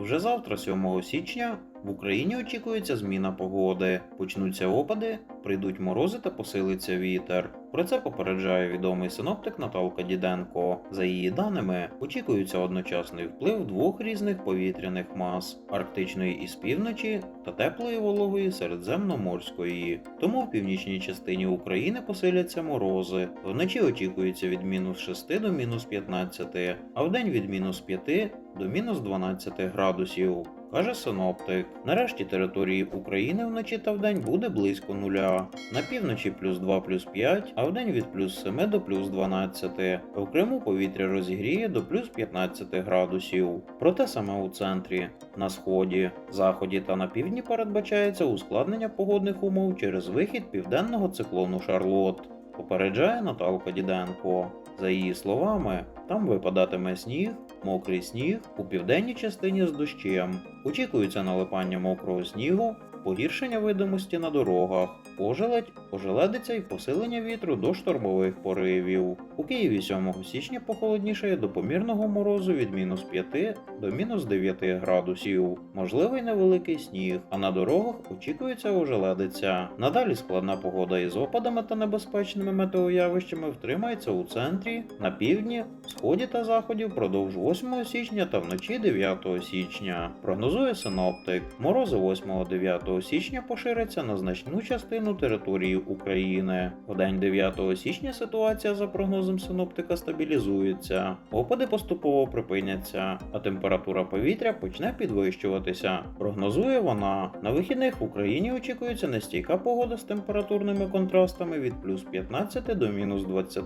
Вже завтра, 7 січня, в Україні очікується зміна погоди. Почнуться опади, прийдуть морози та посилиться вітер. Про це попереджає відомий синоптик Наталка Діденко. За її даними, очікується одночасний вплив двох різних повітряних мас арктичної із півночі та теплої вологої середземноморської. Тому в північній частині України посиляться морози. Вночі очікується від мінус 6 до мінус 15, а вдень від мінус 5 до мінус 12 градусів. Каже синоптик. Нарешті території України вночі та вдень буде близько нуля. На півночі плюс 2 плюс 5, а вдень від плюс 7 до плюс 12. В Криму повітря розігріє до плюс 15 градусів. Проте саме у центрі, на сході, заході та на півдні передбачається ускладнення погодних умов через вихід південного циклону Шарлот. Попереджає Наталка Діденко. За її словами, там випадатиме сніг, мокрий сніг у південній частині з дощем. Очікується налипання мокрого снігу, погіршення видимості на дорогах, ожеледь, ожеледиця і посилення вітру до штормових поривів. У Києві 7 січня похолоднішає до помірного морозу від мінус 5 до мінус 9 градусів. Можливий невеликий сніг, а на дорогах очікується ожеледиця. Надалі складна погода із опадами та небезпечними метеоявищами втримається у центрі, на півдні, сході та заході впродовж 8 січня та вночі 9 січня. Прогнозує синоптик. Морози 8-9 січня поширяться на значну частину території України. В день 9 січня ситуація за прогнозом синоптика стабілізується. Опади поступово припиняться, а температура повітря почне підвищуватися. Прогнозує вона. На вихідних в Україні очікується нестійка погода з температурними контрастами від плюс 15 до мінус 20.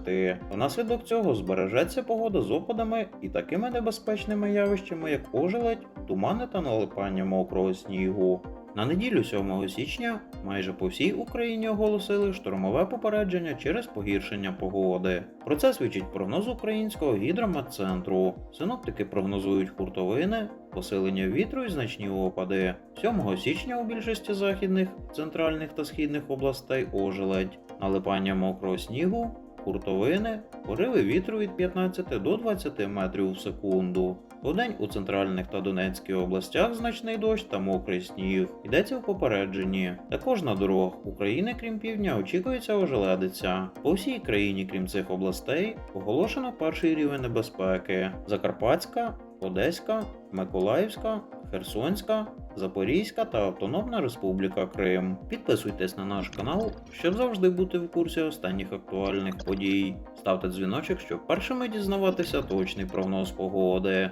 Внаслідок цього збережеться погода з опадами і такими небезпечними явищами, як ожеледь, тумани та налипання мокрого снігу. На неділю 7 січня майже по всій Україні оголосили штормове попередження через погіршення погоди. Про це свідчить прогноз українського гідрометцентру. Синоптики прогнозують хуртовини, посилення вітру і значні опади. 7 січня у більшості західних, центральних та східних областей ожеледь, налипання мокрого снігу, хуртовини, пориви вітру від 15 до 20 метрів в секунду. Удень у центральних та Донецькій областях значний дощ та мокрий сніг. Йдеться в попередженні. Також на дорогах України, крім півдня, очікується ожеледиця. По всій країні, крім цих областей, оголошено перший рівень небезпеки: Закарпатська, Одеська, Миколаївська, Херсонська, Запорізька та Автономна Республіка Крим. Підписуйтесь на наш канал, щоб завжди бути в курсі останніх актуальних подій. Ставте дзвіночок, щоб першими дізнаватися точний прогноз погоди.